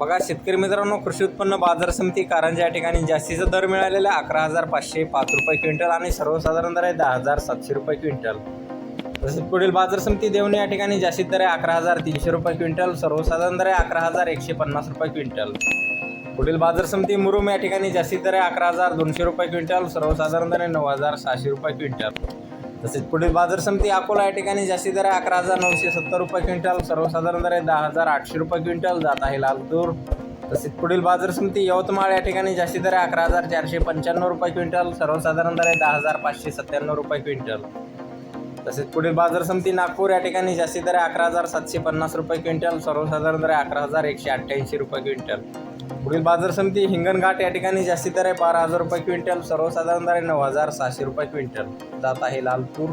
बघा शेतकरी मित्रांनो कृषी उत्पन्न बाजार समिती कारंजा या ठिकाणी जास्तीचा दर मिळालेला आहे. अकरा हजार पाचशे पाच रुपये क्विंटल आणि सर्वसाधारण दर आहे दहा हजार सातशे रुपये क्विंटल. तसेच पुढील बाजार समिती देवणी या ठिकाणी जास्तीत दर आहे अकरा हजार तीनशे रुपये क्विंटल सर्वसाधारण दर आहे अकरा हजार एकशे पन्नास रुपये क्विंटल. पुढील बाजार समिती मुरुम या ठिकाणी जास्तीत दर आहे अकरा हजार दोनशे रुपये क्विंटल सर्वसाधारण दर आहे नऊ हजार सहाशे रुपये क्विंटल. तसेच पुढील बाजार समिती अकोला या ठिकाणी जास्ती दर अकरा हजार नऊशे सत्तर रुपये क्विंटल. सर्वसाधारण दर आहे दहा हजार आठशे रुपये क्विंटल. जात आहे लालतूर तसेच पुढील बाजार समिती यवतमाळ या ठिकाणी जास्ती दर अकरा हजार चारशे पंच्याण्णव रुपये क्विंटल. सर्वसाधारण दर आहे दहा हजार पाचशे सत्त्याण्णव रुपये क्विंटल. तसेच पुढील बाजार समिती नागपूर या ठिकाणी जास्तीत दर आहे अकरा हजार सातशे पन्नास रुपये क्विंटल सर्वसाधारण दर आहे अकरा हजार एकशे अठ्ठ्याऐंशी रुपये क्विंटल. पुढील बाजार समिती हिंगणघाट या ठिकाणी जास्तीत दर आहे बारा हजार रुपये क्विंटल सर्वसाधारण दर आहे नऊ हजार सहाशे रुपये क्विंटल. जात आहे लालपूर.